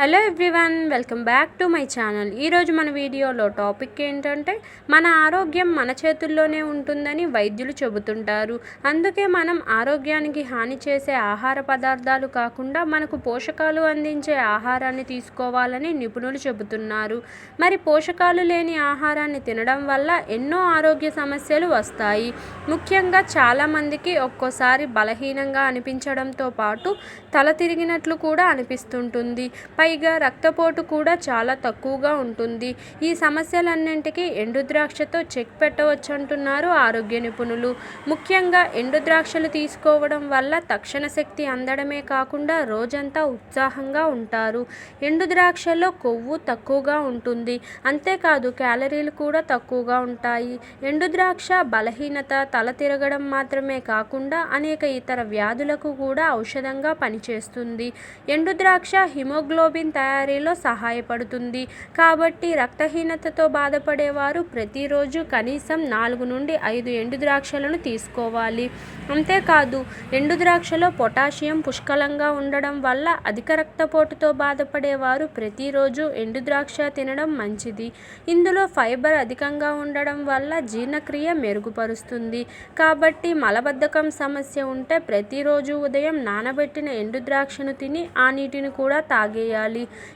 Hello everyone welcome back to my channel. ఈరోజు మన వీడియోలో టాపిక్ ఏంటంటే మన ఆరోగ్యం మన చేతుల్లోనే ఉంటుందని వైద్యులు చెబుతుంటారు. అందుకే మనం ఆరోగ్యానికి హాని చేసే ఆహార పదార్థాలు కాకుండా మనకు పోషకాలు అందించే ఆహారాన్ని తీసుకోవాలని నిపుణులు చెబుతున్నారు. మరి పోషకాలు లేని ఆహారాన్ని తినడం వల్ల ఎన్నో ఆరోగ్య సమస్యలు వస్తాయి. ముఖ్యంగా చాలామందికి ఒక్కోసారి బలహీనంగా అనిపించడంతో పాటు తల తిరిగినట్లు కూడా అనిపిస్తుంటుంది. పైగా రక్తపోటు కూడా చాలా తక్కువగా ఉంటుంది. ఈ సమస్యలన్నింటికీ ఎండుద్రాక్షతో చెక్ పెట్టవచ్చు అంటున్నారు ఆరోగ్య నిపుణులు. ముఖ్యంగా ఎండుద్రాక్షలు తీసుకోవడం వల్ల తక్షణ శక్తి అందడమే కాకుండా రోజంతా ఉత్సాహంగా ఉంటారు. ఎండుద్రాక్షలో కొవ్వు తక్కువగా ఉంటుంది. అంతేకాదు క్యాలరీలు కూడా తక్కువగా ఉంటాయి. ఎండుద్రాక్ష బలహీనత తల తిరగడం మాత్రమే కాకుండా అనేక ఇతర వ్యాధులకు కూడా ఔషధంగా పనిచేస్తుంది. ఎండుద్రాక్ష హిమోగ్లోబిన్ హిమోగ్లోబిన్ తయారీలో సహాయపడుతుంది. కాబట్టి రక్తహీనతతో బాధపడేవారు ప్రతిరోజు కనీసం నాలుగు నుండి ఐదు ఎండు ద్రాక్షలను తీసుకోవాలి. అంతేకాదు ఎండు ద్రాక్షలో పొటాషియం పుష్కలంగా ఉండడం వల్ల అధిక రక్తపోటుతో బాధపడేవారు ప్రతిరోజు ఎండు ద్రాక్ష తినడం మంచిది. ఇందులో ఫైబర్ అధికంగా ఉండడం వల్ల జీర్ణక్రియ మెరుగుపరుస్తుంది. కాబట్టి మలబద్ధకం సమస్య ఉంటే ప్రతిరోజు ఉదయం నానబెట్టిన ఎండు ద్రాక్షను తిని ఆ నీటిని కూడా తాగేయాలి.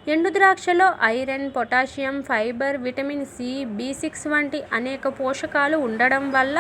ఎండు ద్రాక్షలో iron potassium fibre vitamin C B six వంటి అనేక పోషకాలు ఉండడం వల్ల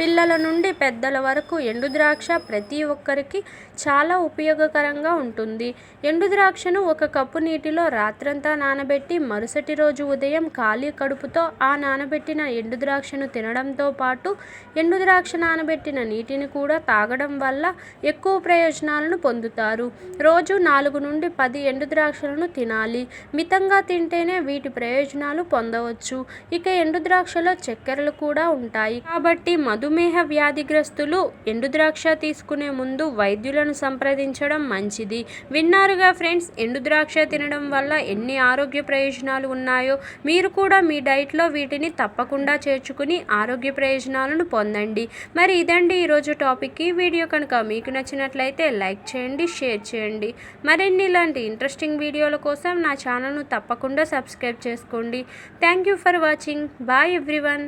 పిల్లల నుండి పెద్దల వరకు ఎండు ద్రాక్ష ప్రతి ఒక్కరికి చాలా ఉపయోగకరంగా ఉంటుంది. ఎండు ద్రాక్షను ఒక కప్పు నీటిలో రాత్రంతా నానబెట్టి మరుసటి రోజు ఉదయం ఖాళీ కడుపుతో ఆ నానబెట్టిన ఎండు ద్రాక్షను తినడంతో పాటు ఎండు ద్రాక్ష నానబెట్టిన నీటిని కూడా తాగడం వల్ల ఎక్కువ ప్రయోజనాలను పొందుతారు. రోజు నాలుగు నుండి పది ఎండు ద్రాక్షలను తినాలి. మితంగా తింటేనే వీటి ప్రయోజనాలు పొందవచ్చు. ఇక ఎండు ద్రాక్షలో చక్కెరలు కూడా ఉంటాయి. కాబట్టి మధుమేహ వ్యాధిగ్రస్తులు ఎండు ద్రాక్ష తీసుకునే ముందు వైద్యులను సంప్రదించడం మంచిది. విన్నారుగా ఫ్రెండ్స్ ఎండు ద్రాక్ష తినడం వల్ల ఎన్ని ఆరోగ్య ప్రయోజనాలు ఉన్నాయో మీరు కూడా మీ డైట్లో వీటిని తప్పకుండా చేర్చుకుని ఆరోగ్య ప్రయోజనాలను పొందండి. మరి ఇదండి ఈరోజు టాపిక్. ఈ వీడియో కనుక మీకు నచ్చినట్లయితే లైక్ చేయండి షేర్ చేయండి. మరిన్ని ఇలాంటి ఇంట్రెస్టింగ్ వీడియోల కోసం నా ఛానల్ను తప్పకుండా సబ్స్క్రైబ్ చేసుకోండి. Thank you for watching. Bye everyone.